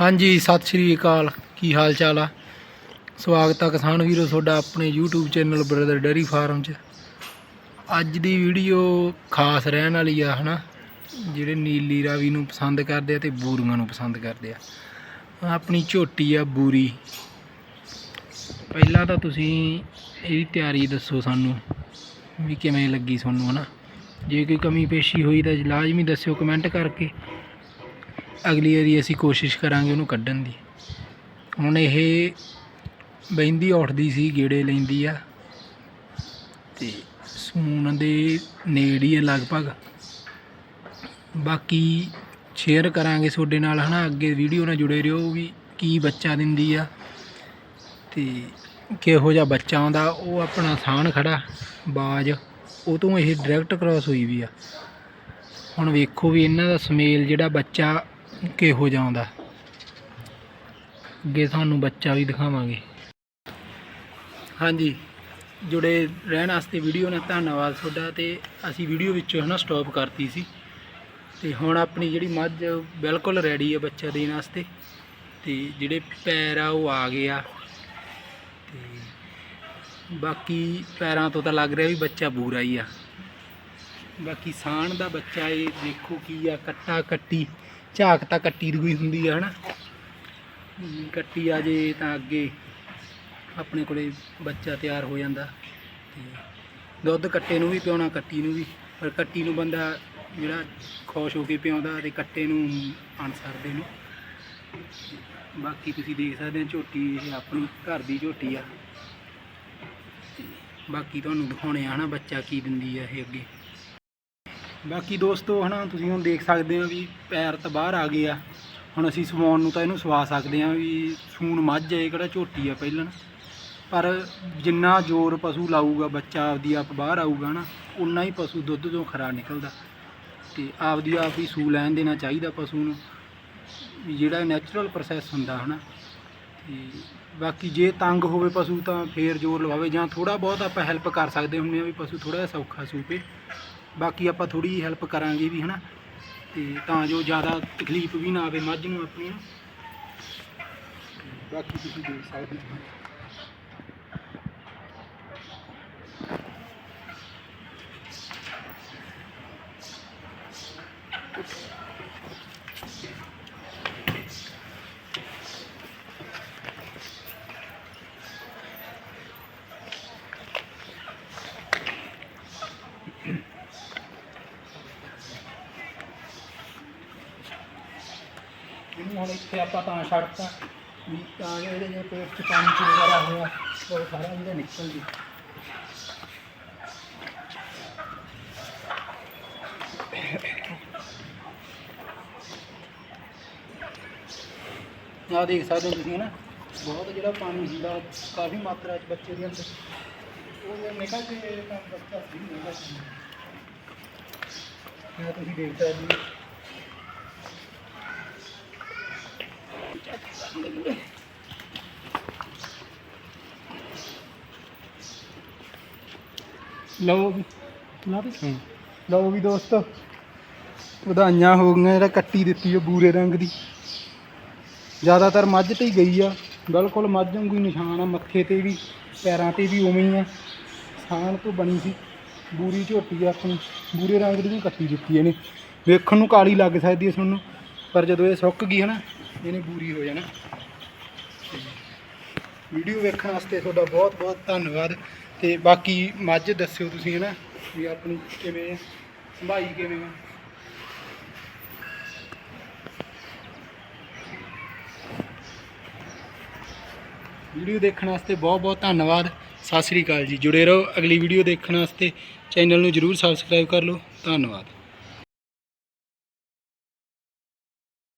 ਹਾਂਜੀ, ਸਤਿ ਸ਼੍ਰੀ ਅਕਾਲ। ਕੀ ਹਾਲ ਚਾਲ ਆ? ਸਵਾਗਤ ਆ ਕਿਸਾਨ ਵੀਰੋ ਤੁਹਾਡਾ ਆਪਣੇ YouTube channel brother dairy farm 'ਚ। ਅੱਜ ਦੀ ਵੀਡੀਓ ਖਾਸ ਰਹਿਣ ਵਾਲੀ ਆ, ਹਨਾ? ਜਿਹੜੇ ਨੀਲੀ ਰਾਵੀ ਨੂੰ ਪਸੰਦ ਕਰਦੇ ਆ ਤੇ ਬੂਰੀਆਂ ਨੂੰ ਪਸੰਦ ਕਰਦੇ ਆ। ਆਪਣੀ ਝੋਟੀ ਆ ਬੂਰੀ। ਪਹਿਲਾਂ ਤਾਂ ਤੁਸੀਂ ਇਹਦੀ ਤਿਆਰੀ ਦੱਸੋ ਸਾਨੂੰ ਵੀ ਕਿਵੇਂ ਲੱਗੀ ਤੁਹਾਨੂੰ, ਹਨਾ? ਜੇ ਕੋਈ ਕਮੀ ਪੇਸ਼ੀ ਹੋਈ ਤਾਂ ਲਾਜ਼ਮੀ ਦੱਸਿਓ ਕਮੈਂਟ ਕਰਕੇ। ਅਗਲੀ ਵਾਰੀ ਅਸੀਂ ਕੋਸ਼ਿਸ਼ ਕਰਾਂਗੇ ਉਹਨੂੰ ਕੱਢਣ ਦੀ। ਹੁਣ ਇਹ ਬਹਿੰਦੀ ਉੱਠਦੀ ਸੀ, ਗੇੜੇ ਲੈਂਦੀ ਆ। ਤੇ ਸੂਣ ਦੇ ਨੇੜੇ ਹੀ ਆ ਲਗਭਗ। ਬਾਕੀ ਸ਼ੇਅਰ ਕਰਾਂਗੇ ਤੁਹਾਡੇ ਨਾਲ, ਹਨਾ? ਅੱਗੇ ਵੀਡੀਓ ਨਾਲ ਜੁੜੇ ਰਹੋ ਵੀ ਕੀ ਬੱਚਾ ਦਿੰਦੀ ਆ। ਤੇ ਕਿਹੋ ਜਿਹਾ ਬੱਚਾ ਆਉਂਦਾ, ਉਹ ਆਪਣਾ ਸਾਨ ਖੜਾ, ਬਾਜ। ਉਹ ਤੋਂ ਇਹ ਡਾਇਰੈਕਟ ਕ੍ਰਾਸ ਹੋਈ ਵੀ ਆ। ਹੁਣ ਵੇਖੋ ਵੀ ਇਹਨਾਂ ਦਾ ਸਮੇਲ ਜਿਹੜਾ ਬੱਚਾ ਕਿਹੋ ਜਿਹਾ ਆਉਂਦਾ? ਅੱਗੇ ਤੁਹਾਨੂੰ ਬੱਚਾ ਵੀ ਦਿਖਾਵਾਂਗੇ। ਹਾਂਜੀ, ਜੁੜੇ ਰਹਿਣ ਵਾਸਤੇ ਵੀਡੀਓ ਨਾਲ ਧੰਨਵਾਦ ਤੁਹਾਡਾ ਤੇ ਅਸੀਂ ਵੀਡੀਓ ਵਿੱਚ ਹਨਾ ਸਟਾਪ ਕਰਤੀ ਸੀ। ਤੇ ਹੁਣ ਆਪਣੀ ਜਿਹੜੀ ਮੱਝ ਬਿਲਕੁਲ ਰੈਡੀ ਹੈ ਬੱਚਾ ਦੇਣ ਵਾਸਤੇ। ਤੇ ਜਿਹੜੇ ਪੈਰ ਆ ਉਹ ਆ ਗਏ ਆ। ਤੇ ਬਾਕੀ ਪੈਰਾਂ ਤੋਂ ਤਾਂ ਲੱਗ ਰਿਹਾ ਵੀ ਬੱਚਾ ਬੂਰਾ ਹੀ ਆ। ਬਾਕੀ ਸਾਣ ਦਾ ਬੱਚਾ ਇਹ ਦੇਖੋ ਕੀ ਆ ਕੱਟਾ ਕੱਟੀ ਝਾਕ ਤਾਂ ਕੱਟੀ ਦੀ ਹੋਈ ਹੁੰਦੀ ਆ ਹਨਾ? ਹਮ, ਕੱਟੀ ਆ ਜੇ ਤਾਂ ਅੱਗੇ ਆਪਣੇ ਕੋਲੇ ਬੱਚਾ ਤਿਆਰ ਹੋ ਜਾਂਦਾ ਤੇ ਦੁੱਧ ਕੱਟੇ ਨੂੰ ਵੀ ਪਿਉਣਾ ਕੱਟੀ ਨੂੰ ਵੀ। ਪਰ ਕੱਟੀ ਨੂੰ ਬੰਦਾ ਜਿਹੜਾ ਖੁਸ਼ ਹੋ ਕੇ ਪਿਆਉਂਦਾ ਤੇ ਕੱਟੇ ਨੂੰ ਅਨਸਰਦੇ ਨੂੰ। ਬਾਕੀ ਤੁਸੀਂ ਦੇਖ ਸਕਦੇ ਹੋ ਝੋਟੀ ਇਹ ਆਪਣੀ ਘਰ ਦੀ ਝੋਟੀ ਆ। ਬਾਕੀ ਤੁਹਾਨੂੰ ਦਿਖਾਉਣੇ ਆ ਨਾ ਬੱਚਾ ਕੀ ਦਿੰਦੀ ਆ ਇਹ ਅੱਗੇ। ਬਾਕੀ ਦੋਸਤੋ, ਹਨਾ, ਤੁਸੀਂ ਹੁਣ ਦੇਖ ਸਕਦੇ ਹੋ ਵੀ ਪੈਰ ਤਾਂ ਬਾਹਰ ਆ ਗਏ ਆ। ਹੁਣ ਅਸੀਂ ਸਵਾਉਣ ਨੂੰ ਤਾਂ ਇਹਨੂੰ ਸਵਾ ਸਕਦੇ ਆ ਵੀ ਸੂਣ ਮੱਝ ਹੈ ਕਿਹੜਾ ਝੋਟੀ ਆ ਪਹਿਲਾਂ। ਪਰ ਜਿੰਨਾ ਜ਼ੋਰ ਪਸ਼ੂ ਲਾਊਗਾ, ਬੱਚਾ ਆਪਦੀ ਆਪ ਬਾਹਰ ਆਊਗਾ ਨਾ ਉਨਾ ਹੀ ਪਸ਼ੂ ਦੁੱਧ ਤੋਂ ਖਰਾ ਨਿਕਲਦਾ। ਤੇ ਆਪਦੀ ਆਪ ਹੀ ਸੂ ਲੈਣ ਦੇਣਾ ਚਾਹੀਦਾ ਪਸ਼ੂ ਨੂੰ, ਵੀ ਜਿਹੜਾ ਨੈਚੁਰਲ ਪ੍ਰੋਸੈਸ ਹੁੰਦਾ, ਹਨਾ। ਤੇ ਬਾਕੀ ਜੇ ਤੰਗ ਹੋਵੇ ਪਸ਼ੂ ਤਾਂ ਫੇਰ ਜ਼ੋਰ ਲਵਾਵੇ, ਜਾਂ ਥੋੜਾ ਬਹੁਤ ਆਪਾਂ ਹੈਲਪ ਕਰ ਸਕਦੇ ਹੁੰਦੇ ਆ ਵੀ ਪਸ਼ੂ ਥੋੜਾ ਜਿਹਾ ਸੌਖਾ ਸੂਪੇ। ਬਾਕੀ ਆਪਾਂ ਥੋੜੀ ਹੈਲਪ ਕਰਾਂਗੇ ਵੀ, ਹਨਾ ਤੇ ਤਾਂ ਜੋ ਜ਼ਿਆਦਾ ਤਕਲੀਫ ਵੀ ਨਾ ਆਵੇ ਮੱਝ ਨੂੰ ਆਪਣੀ ਨੂੰ। ਬਾਕੀ ਤੁਸੀਂ ਦੇਖ ਸਕਦੇ ਹੋ ਇਹਨੂੰ ਹੁਣ ਇੱਥੇ ਆਪਾਂ ਤਾਂ ਛੱਡਤਾ। ਵੀ ਤਾਂ ਜੋ ਇਹਦੇ ਜੇ ਪੇਟ 'ਚ ਪਾਣੀ ਚ ਵਗੈਰਾ ਹੋਇਆ, ਉਹ ਸਾਰਾ ਜਿਹੜਾ ਨਿਕਲ ਜੀ ਆਹ ਦੇਖ ਸਕਦੇ ਹੋ ਤੁਸੀਂ ਨਾ ਬਹੁਤ ਜਿਹੜਾ ਪਾਣੀ ਹੁੰਦਾ, ਕਾਫੀ ਮਾਤਰਾ ਚ ਬੱਚੇ ਦੇ ਅੰਦਰ। ਉਹ ਜੇ ਨਿਕਲ ਕੇ ਤਾਂ ਬੱਚਾ ਸਹੀ ਹੋਏਗਾ ਇਹ ਤੁਸੀਂ ਦੇਖ ਸਕਦੇ ਹੋ। ਲਓ ਵੀ। ਲਾ ਦੇ ਲਓ ਵੀ ਦੋਸਤੋ, ਵਧਾਈਆਂ ਹੋ ਗਈਆਂ ਜਿਹੜਾ ਕੱਟੀ ਦਿੱਤੀ ਉਹ ਬੂਰੇ ਰੰਗ ਦੀ। ਜ਼ਿਆਦਾਤਰ ਮੱਝ ਤੇ ਹੀ ਗਈ ਆ। ਬਿਲਕੁਲ ਮੱਝ ਵਾਂਗੂ ਹੀ ਨਿਸ਼ਾਨ ਆ, ਮੱਥੇ ਤੇ ਵੀ, ਪੈਰਾਂ ਤੇ ਵੀ ਉਵੇਂ ਹੀ ਆ। ਸਾਨ ਤੋਂ ਬਣੀ ਸੀ ਬੂਰੀ ਝੋਟੀ ਆ ਆਪਣੀ। ਬੂਰੇ ਰੰਗ ਦੀ ਵੀ ਕੱਟੀ ਦਿੱਤੀ ਇਹਨੇ। ਵੇਖਣ ਨੂੰ ਕਾਲੀ ਲੱਗ ਸਕਦੀ ਹੈ ਤੁਹਾਨੂੰ, ਪਰ ਜਦੋਂ ਇਹ ਸੁੱਕ ਗਈ ਹੈ ਨਾ ਇਹਨੇ ਬੂਰੀ ਹੋ ਜਾਣਾ। ਵੀਡੀਓ ਵੇਖਣ ਵਾਸਤੇ ਤੁਹਾਡਾ ਬਹੁਤ ਬਹੁਤ ਧੰਨਵਾਦ। ਤੇ ਬਾਕੀ ਮੱਝ ਦੱਸਿਓ ਤੁਸੀਂ ਹਨਾ, ਵੀ ਆਪਣੀ ਕਿਵੇਂ ਹੈ ਸੰਭਾਈ ਕਿਵੇਂ ਆ। ਵੀਡੀਓ ਦੇਖਣ ਵਾਸਤੇ ਬਹੁਤ ਬਹੁਤ ਧੰਨਵਾਦ। ਸਤਿ ਸ੍ਰੀ ਅਕਾਲ ਜੀ। ਜੁੜੇ ਰਹੋ ਅਗਲੀ ਵੀਡੀਓ ਦੇਖਣ ਵਾਸਤੇ। ਚੈਨਲ ਨੂੰ ਜਰੂਰ ਸਬਸਕ੍ਰਾਈਬ ਕਰ ਲਓ। ਧੰਨਵਾਦ।